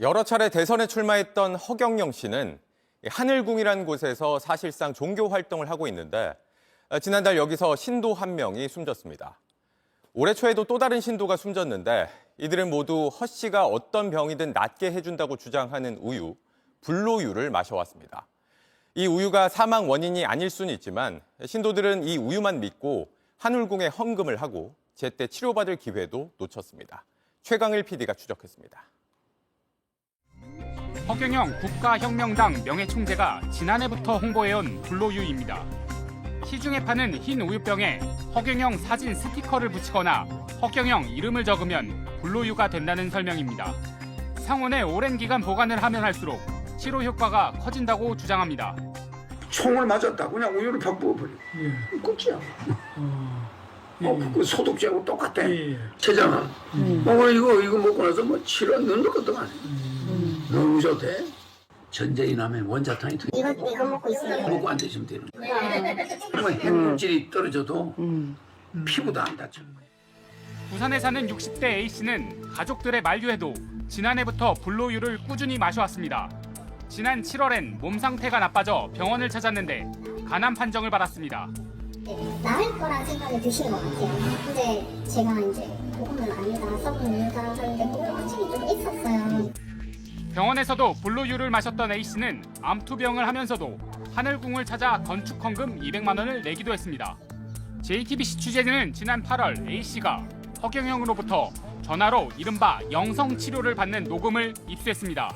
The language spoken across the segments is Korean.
여러 차례 대선에 출마했던 허경영 씨는 하늘궁이라는 곳에서 사실상 종교 활동을 하고 있는데 어, 지난달 여기서 신도 한 명이 숨졌습니다. 올해 초에도 또 다른 신도가 숨졌는데 이들은 모두 허 씨가 어떤 병이든 낫게 해준다고 주장하는 우유, 불로유를 마셔왔습니다. 이 우유가 사망 원인이 아닐 수는 있지만 신도들은 이 우유만 믿고 하늘궁에 헌금을 하고 제때 치료받을 기회도 놓쳤습니다. 최강일 PD가 추적했습니다. 허경영 국가혁명당 명예총재가 지난해부터 홍보해온 불로유입니다. 시중에 파는 흰 우유병에 허경영 사진 스티커를 붙이거나 허경영 이름을 적으면 불로유가 된다는 설명입니다. 상온에 오랜 기간 보관을 하면 할수록 치료 효과가 커진다고 주장합니다. 총을 맞았다. 그냥 우유를 팍 부어버려. 예. 끝이야. 어, 어, 그 소독제하고 똑같아. 예, 예. 제잖아. 어, 이거, 이거 먹고 나서 뭐 치료 넣는 것도 안 해. 너무 좋대. 전쟁이 나면 원자탄이 더 이거 이거 먹고 있어요. 먹고 안 드시면 되는 거야. 뭐 핵물질이 떨어져도 피부도 안 다쳐. 부산에 사는 60대 A씨는 가족들의 만류에도 지난해부터 불로유를 꾸준히 마셔왔습니다. 지난 7월엔 몸 상태가 나빠져 병원을 찾았는데 간암 판정을 받았습니다. 나을 거란 생각이 드신 것 같아요. 근데 제가 이제 그거는 아니다, 썩은 이유다 하는데. 병원에서도 불로유를 마셨던 A씨는 암투병을 하면서도 하늘궁을 찾아 건축 헌금 200만 원을 내기도 했습니다. JTBC 취재진은 지난 8월 A씨가 허경영으로부터 전화로 이른바 영성 치료를 받는 녹음을 입수했습니다.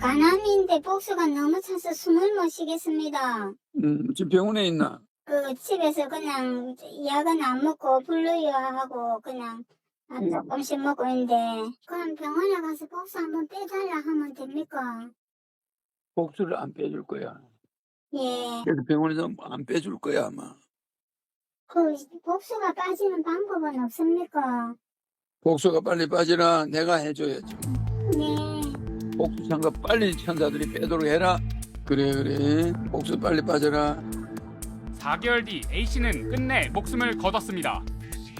간암인데 복수가 너무 차서 숨을 못 쉬겠습니다. 음, 지금 병원에 있나? 그 집에서 그냥 약은 안 먹고 불로유하고 그냥 아, 조금씩 먹고 있는데 그럼 병원에 가서 복수 한번 빼달라 하면 됩니까? 복수를 안 빼줄 거야. 예. 그래서 병원에서 안 빼줄 거야, 아마. 그 복수가 빠지는 방법은 없습니까? 복수가 빨리 빠지라 내가 해줘야지. 네. 복수 찬거 빨리 천사들이 빼도록 해라. 그래, 그래. 복수 빨리 빠져라. 4개월 뒤 A씨는 끝내 목숨을 거뒀습니다.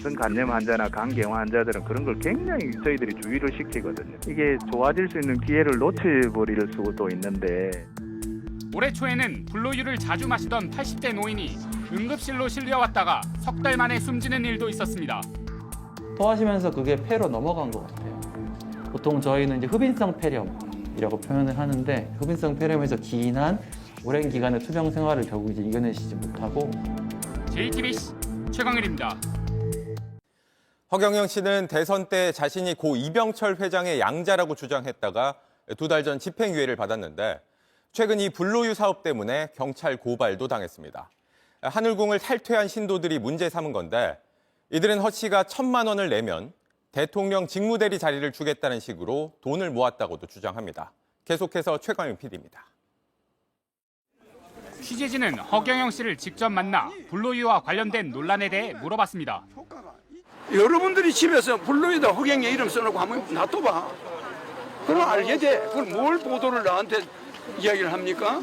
선간염 환자나 간경화 환자들은 그런 걸 굉장히 저희들이 주의를 시키거든요. 이게 좋아질 수 있는 기회를 놓쳐버릴 수도 있는데 올해 초에는 불로유를 자주 마시던 80대 노인이 응급실로 실려왔다가 석 달 만에 숨지는 일도 있었습니다. 토하시면서 그게 폐로 넘어간 것 같아요. 보통 저희는 이제 흡인성 폐렴이라고 표현을 하는데 흡인성 폐렴에서 기인한 오랜 기간의 투병 생활을 결국 이제 이겨내시지 못하고 JTBC 최광일입니다. 허경영 씨는 대선 때 자신이 고 이병철 회장의 양자라고 주장했다가 두 달 전 집행유예를 받았는데 최근 이 불로유 사업 때문에 경찰 고발도 당했습니다. 하늘궁을 탈퇴한 신도들이 문제 삼은 건데 이들은 허 씨가 천만 원을 내면 대통령 직무대리 자리를 주겠다는 식으로 돈을 모았다고도 주장합니다. 계속해서 최광영 PD입니다. 취재진은 허경영 씨를 직접 만나 불로유와 관련된 논란에 대해 물어봤습니다. 여러분들이 집에서 불러에다 허경의 이름 써놓고 한번 놔둬봐. 그럼 알게 돼. 그걸 뭘 보도를 나한테 이야기를 합니까?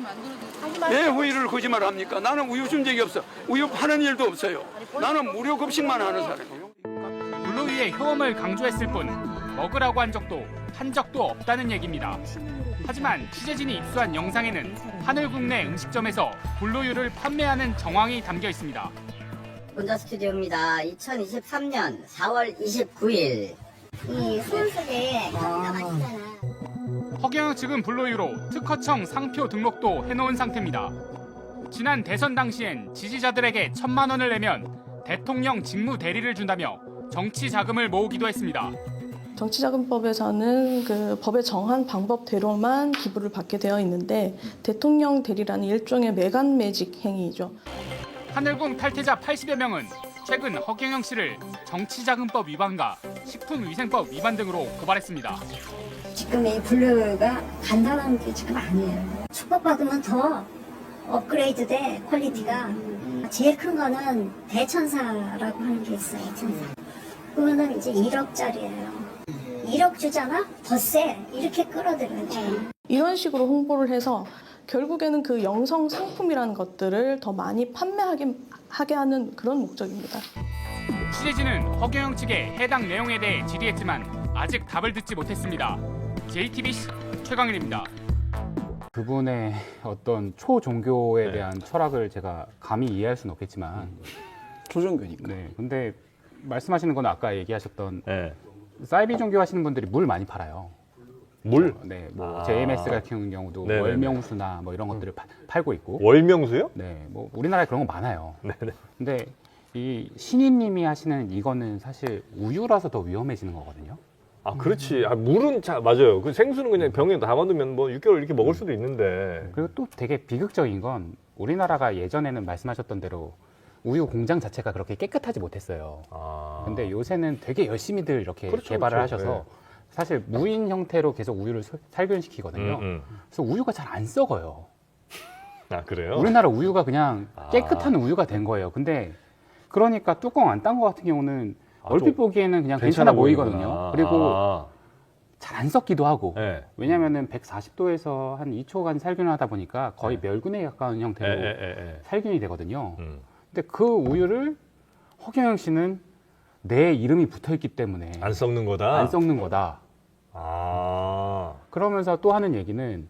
왜 우유를 거짓말 합니까? 나는 우유 준 적이 없어. 우유 파는 일도 없어요. 나는 무료 급식만 하는 사람이에요. 불로유의 효험을 강조했을 뿐 먹으라고 한 적도 한 적도 없다는 얘기입니다. 하지만 취재진이 입수한 영상에는 하늘국 내 음식점에서 불로유를 판매하는 정황이 담겨 있습니다. 문자 스튜디오입니다. 2023년 4월 29일. 이 수원 속에 가게가 많잖아. 허경영 측은 불로유로 특허청 상표 등록도 해놓은 상태입니다. 지난 대선 당시엔 지지자들에게 천만 원을 내면 대통령 직무 대리를 준다며 정치 자금을 모으기도 했습니다. 정치자금법에서는 그 법에 정한 방법대로만 기부를 받게 되어 있는데 대통령 대리라는 일종의 매간 매직 행위죠. 하늘궁 탈퇴자 80여 명은 최근 허경영 씨를 정치자금법 위반과 식품위생법 위반 등으로 고발했습니다. 지금 이 분류가 간단한 게 지금 아니에요. 축복받으면 더 업그레이드 돼 퀄리티가. 제일 큰 거는 대천사라고 하는 게 있어요. 천사. 그거는 이제 1억짜리예요. 1억 주잖아? 더 세. 이렇게 끌어들여야지. 이런 식으로 홍보를 해서 결국에는 그 영성 상품이라는 것들을 더 많이 판매하게 하게 하는 그런 목적입니다. 취재진은 허경영 측의 해당 내용에 대해 질의했지만 아직 답을 듣지 못했습니다. JTBC 최강일입니다. 그분의 어떤 초종교에 대한 철학을 제가 감히 이해할 수는 없겠지만 초종교니까. 네, 근데 말씀하시는 건 아까 얘기하셨던 네. 사이비 종교 하시는 분들이 물 많이 팔아요. 물? 네, 뭐 아. JMS 같은 경우도 네네네. 월명수나 뭐 이런 것들을 파- 팔고 있고. 월명수요? 네, 뭐 우리나라에 그런 거 많아요. 네네. 근데 이 신인님이 하시는 이거는 사실 우유라서 더 위험해지는 거거든요. 아, 그렇지. 아, 물은 자, 맞아요. 그 생수는 그냥 병에 담아두면 뭐 6개월 이렇게 먹을 수도 있는데. 그리고 또 되게 비극적인 건 우리나라가 예전에는 말씀하셨던 대로 우유 공장 자체가 그렇게 깨끗하지 못했어요. 아. 근데 요새는 되게 열심히들 이렇게 그렇죠, 개발을 그렇죠. 하셔서 사실 무인 형태로 계속 우유를 소- 살균시키거든요. 음, 음. 그래서 우유가 잘 안 썩어요. 아, 그래요? 우리나라 우유가 그냥 아. 깨끗한 우유가 된 거예요. 근데 그러니까 뚜껑 안 딴 거 같은 경우는 아, 얼핏 좀 보기에는 그냥 괜찮아 보이거든요. 보이는구나. 그리고 아. 잘 안 썩기도 하고. 네. 왜냐면은 140도에서 한 2초간 살균을 하다 보니까 거의 네. 멸균에 가까운 에, 형태로 에, 에, 에. 살균이 되거든요. 음. 근데 그 우유를 허경영 씨는 내 이름이 붙어 있기 때문에 안 썩는 거다. 안 썩는 거다. 아. 그러면서 또 하는 얘기는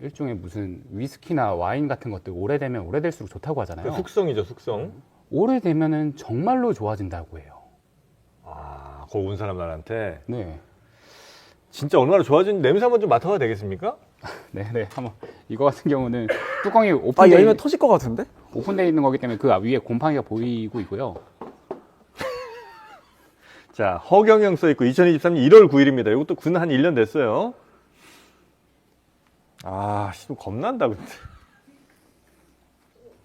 일종의 무슨 위스키나 와인 같은 것들 오래되면 오래될수록 좋다고 하잖아요. 그 숙성이죠, 숙성. 오래되면은 정말로 좋아진다고 해요. 아, 거기 온 사람들한테 네. 진짜 얼마나 좋아진 냄새 한번 좀 맡아봐도 되겠습니까? 네, 네. 한번 이거 같은 경우는 뚜껑이 아 오픈돼 열면 터질 것 같은데? 오픈돼 있는 거기 때문에 그 위에 곰팡이가 보이고 있고요. 자, 허경영 써 있고 2023년 1월 9일입니다. 이것도 군 한 1년 됐어요. 아, 씨, 좀 겁난다, 근데.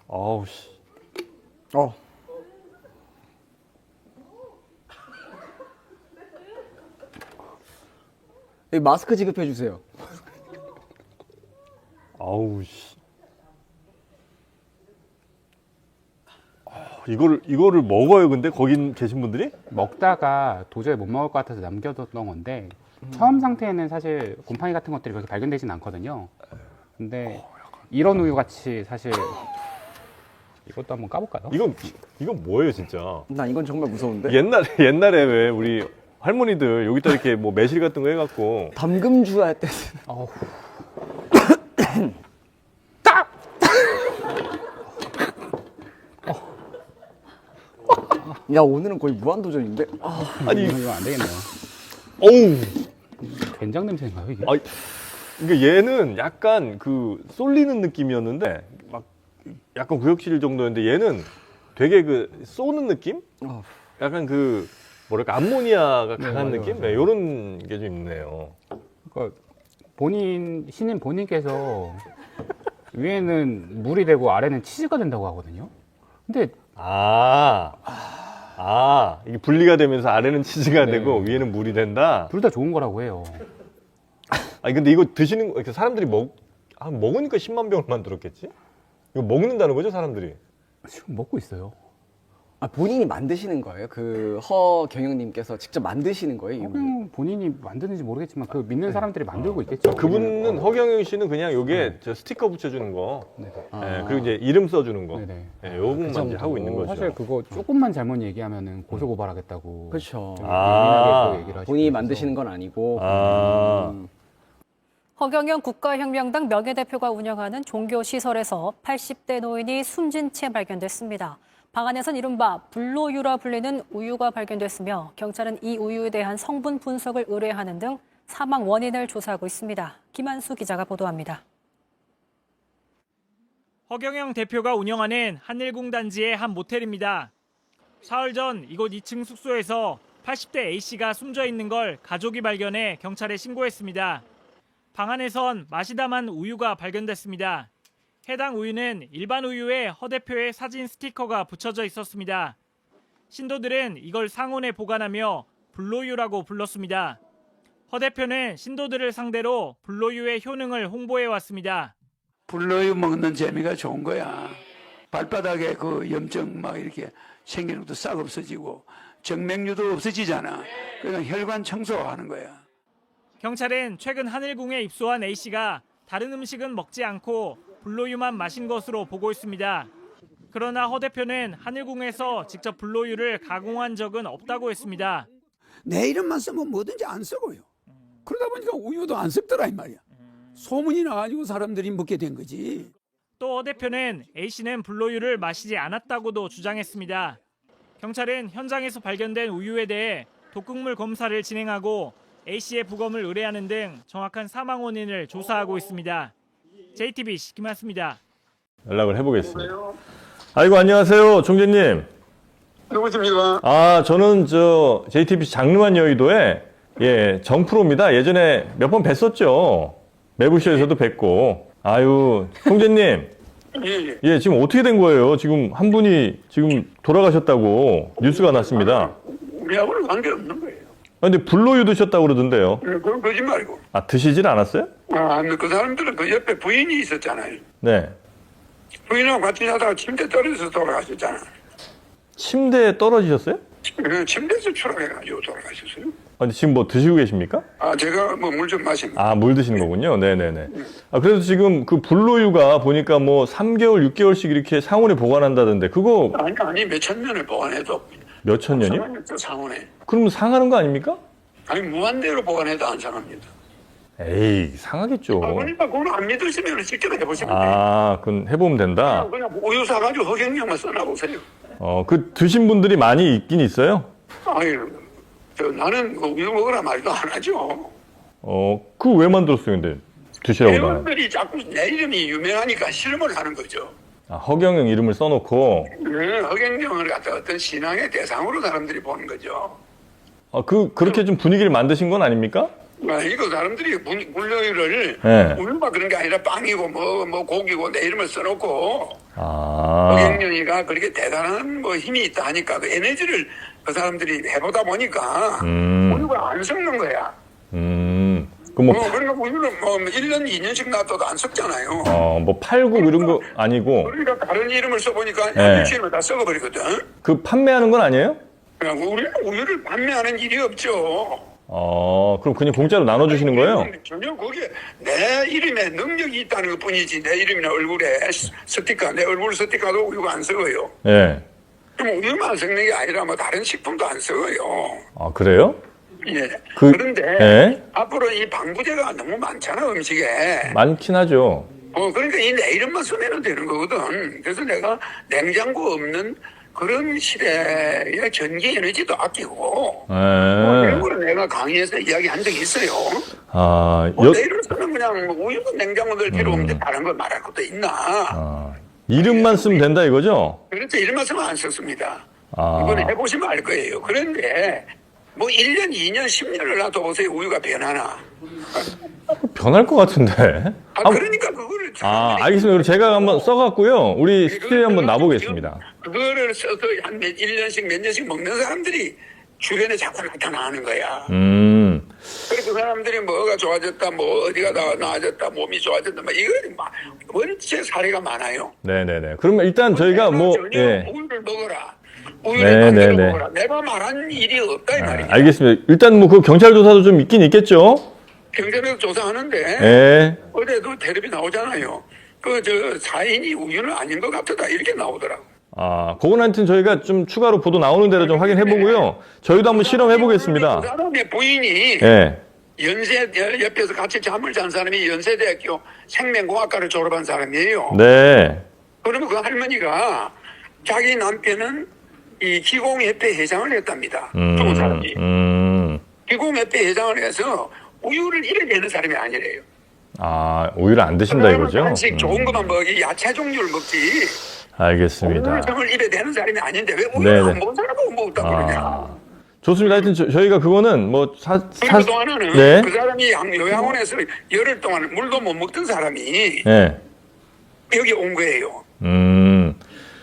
어우, 씨. 어. 이 마스크 지급해 주세요. 아우, 씨. 이거를, 이거를 먹어요, 근데? 거기 계신 분들이? 먹다가 도저히 못 먹을 것 같아서 남겨뒀던 건데 처음 상태에는 사실 곰팡이 같은 것들이 그렇게 발견되진 않거든요. 근데 이런 우유 같이 사실 이것도 한번 까볼까요? 이건, 이건 뭐예요, 진짜? 나 이건 정말 무서운데. 옛날에, 옛날에 왜 우리 할머니들 여기다 이렇게 뭐 매실 같은 거 해갖고 담금주 할 때. 어우, 야 오늘은 거의 무한도전인데. 아, 아니, 이거, 이거 안 되겠네요. 어우! 된장 냄새인가요 이게? 아, 그러니까 얘는 약간 그 쏠리는 느낌이었는데 막 약간 구역질 정도였는데 얘는 되게 그 쏘는 느낌? 어. 약간 그 뭐랄까 암모니아가 네, 강한 맞아요, 느낌? 네, 이런 게 좀 있네요. 그러니까 본인 신인 본인께서 위에는 물이 되고 아래는 치즈가 된다고 하거든요. 근데 아, 아 이게 분리가 되면서 아래는 치즈가 네. 되고 위에는 물이 된다. 둘 다 좋은 거라고 해요. 아니 근데 이거 드시는 거 이렇게 사람들이 먹 아, 먹으니까 10만 병을 만들었겠지? 이거 먹는다는 거죠 사람들이? 지금 먹고 있어요. 아 본인이 만드시는 거예요? 그 허 경영님께서 직접 만드시는 거예요? 이 우유? 허경 본인이 만드는지 모르겠지만 그 믿는 사람들이 만들고 있겠죠. 그분은 허경영 씨는 그냥 요게 저 스티커 붙여주는 거, 네네. 예, 그리고 이제 이름 써주는 거, 네네. 예, 요것만 이제 하고 있는 거죠. 사실 그거 조금만 잘못 얘기하면은 고소 고발하겠다고. 그렇죠. 좀 아. 예민하게 또 얘기를 하시고 본인이 그래서 만드시는 건 아니고. 아, 음. 허경영 국가혁명당 명예대표가 운영하는 종교시설에서 80대 노인이 숨진 채 발견됐습니다. 방 안에선 이른바 불로유라 불리는 우유가 발견됐으며 경찰은 이 우유에 대한 성분 분석을 의뢰하는 등 사망 원인을 조사하고 있습니다. 김한수 기자가 보도합니다. 허경영 대표가 운영하는 한일궁 단지의 한 모텔입니다. 사흘 전 이곳 2층 숙소에서 80대 A씨가 숨져 있는 걸 가족이 발견해 경찰에 신고했습니다. 방 안에선 마시다만 우유가 발견됐습니다. 해당 우유는 일반 우유에 허 대표의 사진 스티커가 붙여져 있었습니다. 신도들은 이걸 상온에 보관하며 불로유라고 불렀습니다. 허 대표는 신도들을 상대로 불로유의 효능을 홍보해 왔습니다. 불러유 먹는 재미가 좋은 거야. 발바닥에 그 염증 막 이렇게 생기는 것도 싹 없어지고 정맥류도 없어지잖아. 그러니까 혈관 청소하는 거야. 경찰은 최근 한일궁에 입소한 A씨가 다른 음식은 먹지 않고 불로유만 마신 것으로 보고 있습니다. 그러나 허 대표는 한일궁에서 직접 불로유를 가공한 적은 없다고 했습니다. 내 이름만 쓰면 뭐든지 안 쓰고요. 그러다 보니까 우유도 안 섞더라 이 말이야. 소문이 나가지고 사람들이 먹게 된 거지. 또어 대표는 A 씨는 불로유를 마시지 않았다고도 주장했습니다. 경찰은 현장에서 발견된 우유에 대해 독극물 검사를 진행하고 A 씨의 부검을 의뢰하는 등 정확한 사망 원인을 조사하고 있습니다. JTBC 김한수입니다. 연락을 해보겠습니다. 아이고 안녕하세요, 총재님. 누구십니까? 아 저는 저 JTBC 장르만 여의도에 예 정프로입니다. 예전에 몇 번 뵀었죠. 매부쇼에서도 뵀고. 아유 총재님. 예, 예. 예, 지금 어떻게 된 거예요? 지금 한 분이 지금 돌아가셨다고 뉴스가 났습니다. 우리하고는 관계 없는 거예요. 아, 근데 불로 유 드셨다고 그러던데요. 예, 그건 거짓말이고. 아, 드시질 않았어요? 아, 그 사람들은 그 옆에 부인이 있었잖아요. 네. 부인하고 같이 자다가 침대 떨어져서 돌아가셨잖아. 침대에 떨어지셨어요? 그 침대에서 추락해가지고 돌아가셨어요. 아, 근데 지금 뭐 드시고 계십니까? 아, 제가 뭐 물 좀 마십니다. 아, 물 드시는 거군요. 네네네. 아, 그래서 지금 그 불로유가 보니까 뭐 3개월, 6개월씩 이렇게 상온에 보관한다던데, 그거 아니, 아니, 몇천 년을 보관해도. 몇 천 년이요? 상황했죠, 상온에. 그럼 상하는 거 아닙니까? 아니, 무한대로 보관해도 안 상합니다. 에이, 상하겠죠. 아, 그러니까 그걸 안 믿으시면 직접 해보시면 돼요. 아, 그건 해보면 된다. 그냥 우유 사가지고 허경영만 써놔보세요. 어, 그 드신 분들이 많이 있긴 있어요? 아유, 저 나는 그 우유 먹으라 말도 안 하죠. 어, 그 왜 만들었어요, 근데? 드시라고 나. 회원들이 자꾸 내 이름이 유명하니까 실험을 하는 거죠. 아, 허경영 이름을 써놓고, 네, 허경영을 갖다 어떤 신앙의 대상으로 사람들이 보는 거죠. 아, 그, 그렇게 좀 분위기를 만드신 건 아닙니까? 아, 이거 사람들이 물- 물류를 네. 그런 게 아니라 빵이고 뭐, 뭐 고기고 내 이름을 써놓고 아, 허경영이가 그렇게 대단한 뭐 힘이 있다 하니까 그 에너지를 그 사람들이 해보다 보니까 음, 우유가 안 섞는 거야. 음. 그 뭐, 어, 그러니까 우유는 뭐 1년, 2년씩 놔둬도 안 섞잖아요. 어, 뭐 팔고 이런 거 아니고, 그러니까 다른 이름을 써보니까 네. 한 일주일만 다 썩어버리거든. 그 판매하는 건 아니에요? 그냥 우리는 우유를 판매하는 일이 없죠. 어, 그럼 그냥 공짜로 나눠주시는 거예요? 전혀 거기에 내 이름에 능력이 있다는 것 뿐이지 내 이름이나 얼굴에 스- 스티커 내 얼굴 스티커도 우유가 안 썩어요. 예. 그럼 우유만 썩는 게 아니라 뭐 다른 식품도 안 썩어요. 아, 그래요? 예. 그- 그, 런데 예. 앞으로 이 방부제가 너무 많잖아 음식에. 많긴 하죠. 어 그러니까 이내 이름만 쓰면 되는 거거든. 그래서 내가 냉장고 없는 그런 시대의 전기 에너지도 아끼고 예. 이런 거를 내가 강의에서 이야기한 적이 있어요. 아, 뭐 여, 내 이름 쓰면 그냥 뭐 우유도 냉장고 넣을 필요 없는데 다른 걸 말할 것도 있나? 아, 이름만 쓰면 된다 이거죠? 그래서 이름만 쓰면 안 썼습니다. 아, 이건 해보시면 알 거예요. 그런데 뭐 1년, 2년, 10년을 놔둬 보세요. 우유가 변하나. 변할 것 같은데. 아, 한- 그러니까 그거를 아, 알겠습니다. 그럼 제가 한번 써갖고요. 우리 스튜디오에 한번 놔보겠습니다. 그거를 써서 한 몇, 1년씩 몇 년씩 먹는 사람들이 주변에 자꾸 나타나는 거야. 음, 그래서 그 사람들이 뭐가 좋아졌다, 뭐 어디가 나, 나아졌다, 몸이 좋아졌다, 뭐 이거 막 원체 사례가 많아요. 네네네. 그러면 일단 저희가 뭐, 전혀 예. 우유를 먹어라. 네, 우유를 만들어 네, 네. 먹어라. 내가 말한 일이 없다 이 아, 말이야. 알겠습니다. 일단 뭐 그 경찰 조사도 좀 있긴 있겠죠? 경찰에서 조사하는데 예. 어제도 텔레비 나오잖아요. 그 저 사인이 우유는 아닌 것 같다 이렇게 나오더라고. 아, 그건 하여튼 저희가 좀 추가로 보도 나오는 대로 좀 확인해 보고요. 저희도 한번 실험해 그 보겠습니다. 사람의 부인이 예. 연세 옆에서 같이 잠을 잔 사람이 연세대학교 생명공학과를 졸업한 사람이에요. 네. 그러면 그 할머니가 자기 남편은 이 기공협회 회장을 했답니다. 좋은 사람이. 음. 기공협회 회장을 해서 우유를 이래 내는 사람이 아니래요. 아, 오히려 안 드신다 이거죠? 한식 음, 좋은 것만 먹이 야채 종류를 먹지. 알겠습니다. 우유를 입에 대는 사람이 아닌데 왜 우유를 네네. 안 먹은 사람은 먹었다 그러냐. 아, 좋습니다. 하여튼 저, 저희가 그거는 뭐 사, 그리고 사, 또 하나는 네. 그 사람이 양- 요양원에서 열흘 동안 물도 못 먹던 사람이 네. 여기 온 거예요. 음.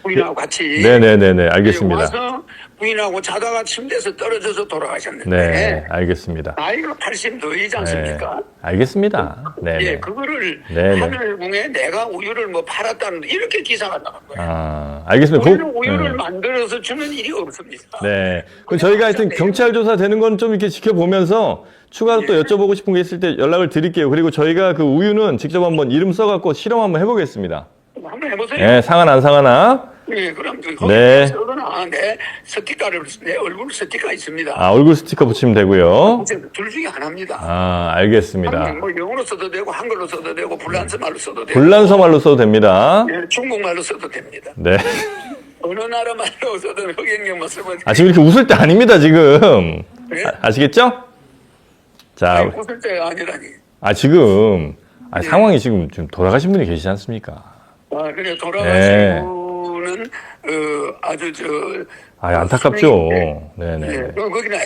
부인하고 같이. 네네네네. 알겠습니다. 와서 부인하고 자다가 침대에서 떨어져서 돌아가셨는데 네. 알겠습니다. 나이가 80 너이지 네. 않습니까? 알겠습니다. 네네. 예, 그거를 네네. 하늘궁에 내가 우유를 뭐 팔았다는 이렇게 기사가 나간 거예요. 아, 알겠습니다. 우리는 고- 우유를 네. 만들어서 주는 일이 없습니다. 네. 그럼 저희가 하여튼 경찰 조사 되는 건 좀 이렇게 지켜보면서 추가로 또 여쭤보고 싶은 게 있을 때 연락을 드릴게요. 그리고 저희가 그 우유는 직접 한번 이름 써갖고 실험 한번 해보겠습니다. 한번 해보세요. 네, 상하나 안 상하나. 예, 그럼 그 네. 쓰거나 내 스티커를 내 얼굴 스티커 있습니다. 아, 얼굴 스티커 붙이면 되고요. 둘 중에 하나입니다. 아, 알겠습니다. 뭐 영어로 써도 되고 한글로 써도 되고 불란서 말로 써도 되고 불란서 말로 써도 됩니다. 예, 중국말로 써도 됩니다. 네. 어느 나라 말로 써도 허경영만 쓰면 아, 지금 이렇게 웃을 때 아닙니다, 지금. 예? 아, 아시겠죠? 자, 아니, 웃을 때가 아니라니. 아, 지금, 아, 상황이 지금 좀 돌아가신 분이 계시지 않습니까? 아, 그래 돌아가신 네. 분은 어, 아주 저 아, 안타깝죠. 네. 네 네. 그럼 거기는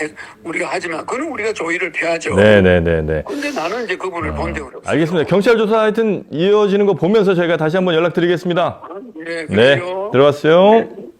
우리가 하지만 그는 우리가 조의를 피하죠. 네네네네. 근데 나는 이제 그분을 본 적은 없어요. 알겠습니다. 경찰 조사 하여튼 이어지는 거 보면서 저희가 다시 한번 연락드리겠습니다. 네, 네, 그래요. 들어갔어요.